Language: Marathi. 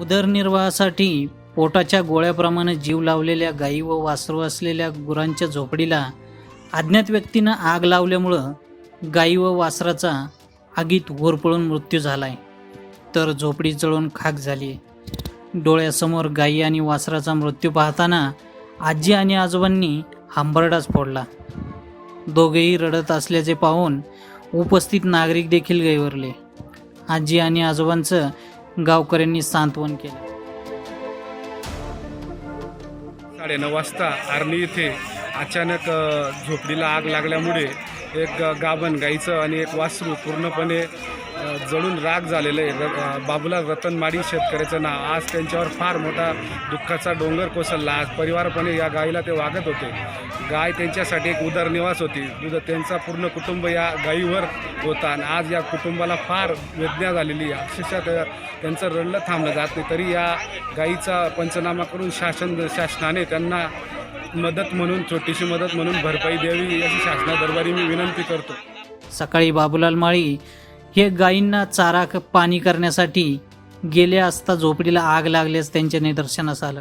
उदरनिर्वाहासाठी पोटाच्या गोळ्याप्रमाणे जीव लावलेल्या गायी व वासरू असलेल्या गुरांच्या झोपडीला अज्ञात व्यक्तीनं आग लावल्यामुळं गायी व वासराचा आगीत होरपळून मृत्यू झालाय. तर झोपडी जळून खाक झाली डोळ्यासमोर गायी आणि वासराचा मृत्यू पाहताना आजी आणि आजोबांनी हांबरडाच फोडला. दोघेही रडत असल्याचे पाहून उपस्थित नागरिक देखील गैवरले आजी आणि आजोबांचं गावकऱ्यांनी सांत्वन केलं. साडेनऊ वाजता आर्णी येथे अचानक झोपडीला आग लागल्यामुळे एक गाभण गाईचं आणि एक वासरू पूर्णपणे जळून राग झालेलं आहे. र- बाबुला रतनमाडी शेतकऱ्याचं नाव. आज त्यांच्यावर फार मोठा दुःखाचा डोंगर कोसळला. आज परिवारपणे या गाईला ते वागत होते. गाय त्यांच्यासाठी एक उदरनिवास होती. दुध त्यांचा पूर्ण कुटुंब या गाईवर होता आणि आज या कुटुंबाला फार वेदना झालेली आहे. अक्षरशः त्यांचं रडलं थांबलं जात नाही. तरी या गाईचा पंचनामा करून शासन शासनाने त्यांना मदत म्हणून छोटीशी मदत म्हणून भरपाई द्यावी अशी शासनादरबारी मी विनंती करतो. सकाळी बाबूलाल माळी हे गायींना चारा पाणी करण्यासाठी गेले असता झोपडीला आग लागल्यास त्यांच्या निदर्शनास आलं.